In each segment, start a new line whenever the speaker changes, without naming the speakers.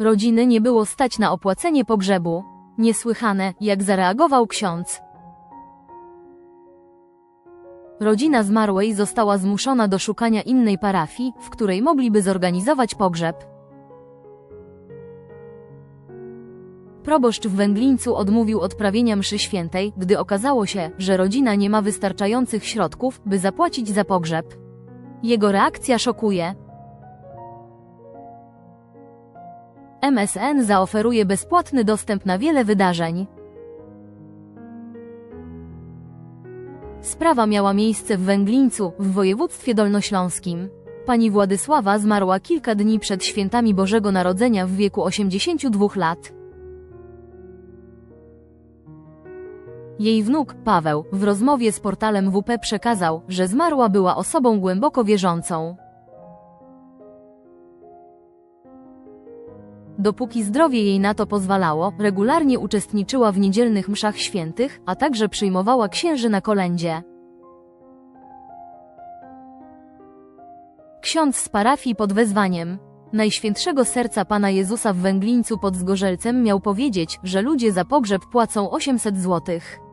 Rodziny nie było stać na opłacenie pogrzebu. Niesłychane, jak zareagował ksiądz. Rodzina zmarłej została zmuszona do szukania innej parafii, w której mogliby zorganizować pogrzeb. Proboszcz w Węglińcu odmówił odprawienia mszy świętej, gdy okazało się, że rodzina nie ma wystarczających środków, by zapłacić za pogrzeb. Jego reakcja szokuje. MSN zaoferuje bezpłatny dostęp na wiele wydarzeń. Sprawa miała miejsce w Węglińcu, w województwie dolnośląskim. Pani Władysława zmarła kilka dni przed świętami Bożego Narodzenia w wieku 82 lat. Jej wnuk, Paweł, w rozmowie z portalem WP przekazał, że zmarła była osobą głęboko wierzącą. Dopóki zdrowie jej na to pozwalało, regularnie uczestniczyła w niedzielnych mszach świętych, a także przyjmowała księży na kolędzie. Ksiądz z parafii pod wezwaniem Najświętszego Serca Pana Jezusa w Węglińcu pod Zgorzelcem miał powiedzieć, że ludzie za pogrzeb płacą 800 złotych.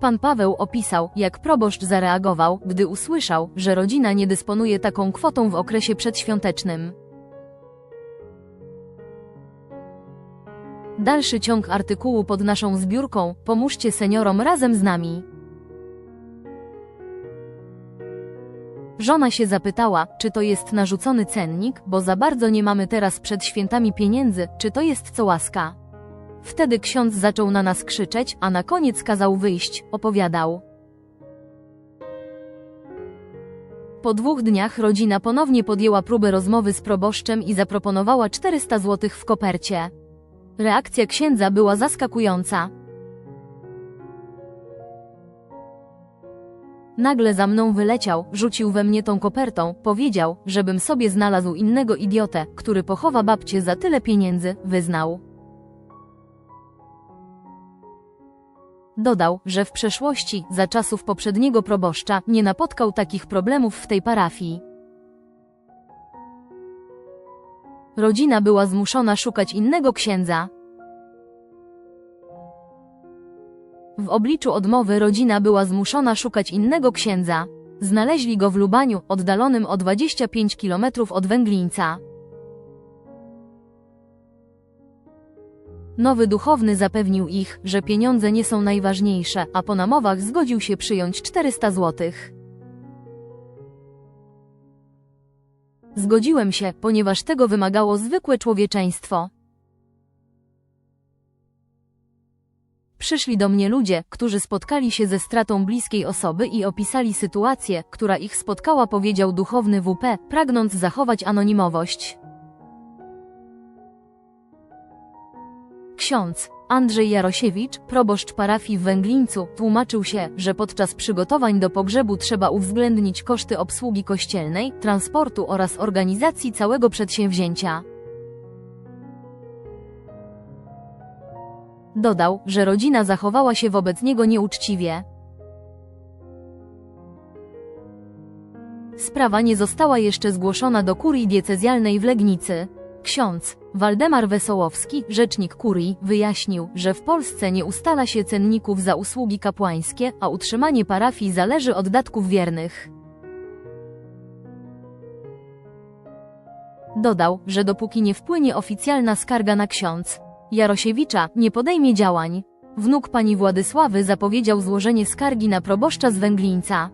Pan Paweł opisał, jak proboszcz zareagował, gdy usłyszał, że rodzina nie dysponuje taką kwotą w okresie przedświątecznym. Dalszy ciąg artykułu pod naszą zbiórką Pomóżcie seniorom razem z nami. Żona się zapytała, czy to jest narzucony cennik, bo za bardzo nie mamy teraz przed świętami pieniędzy, czy to jest co łaska. Wtedy ksiądz zaczął na nas krzyczeć, a na koniec kazał wyjść, opowiadał. Po dwóch dniach rodzina ponownie podjęła próbę rozmowy z proboszczem i zaproponowała 400 zł w kopercie. Reakcja księdza była zaskakująca. Nagle za mną wyleciał, rzucił we mnie tą kopertą, powiedział, żebym sobie znalazł innego idiotę, który pochowa babcię za tyle pieniędzy, wyznał. Dodał, że w przeszłości, za czasów poprzedniego proboszcza, nie napotkał takich problemów w tej parafii. Rodzina była zmuszona szukać innego księdza. W obliczu odmowy rodzina była zmuszona szukać innego księdza. Znaleźli go w Lubaniu, oddalonym o 25 km od Węglińca. Nowy duchowny zapewnił ich, że pieniądze nie są najważniejsze, a po namowach zgodził się przyjąć 400 złotych. Zgodziłem się, ponieważ tego wymagało zwykłe człowieczeństwo. Przyszli do mnie ludzie, którzy spotkali się ze stratą bliskiej osoby i opisali sytuację, która ich spotkała, powiedział duchowny WP, pragnąc zachować anonimowość. Ksiądz Andrzej Jarosiewicz, proboszcz parafii w Węglińcu, tłumaczył się, że podczas przygotowań do pogrzebu trzeba uwzględnić koszty obsługi kościelnej, transportu oraz organizacji całego przedsięwzięcia. Dodał, że rodzina zachowała się wobec niego nieuczciwie. Sprawa nie została jeszcze zgłoszona do kurii diecezjalnej w Legnicy. Ksiądz Waldemar Wesołowski, rzecznik kurii, wyjaśnił, że w Polsce nie ustala się cenników za usługi kapłańskie, a utrzymanie parafii zależy od datków wiernych. Dodał, że dopóki nie wpłynie oficjalna skarga na ksiądz Jarosiewicza, nie podejmie działań. Wnuk pani Władysławy zapowiedział złożenie skargi na proboszcza z Węglińca.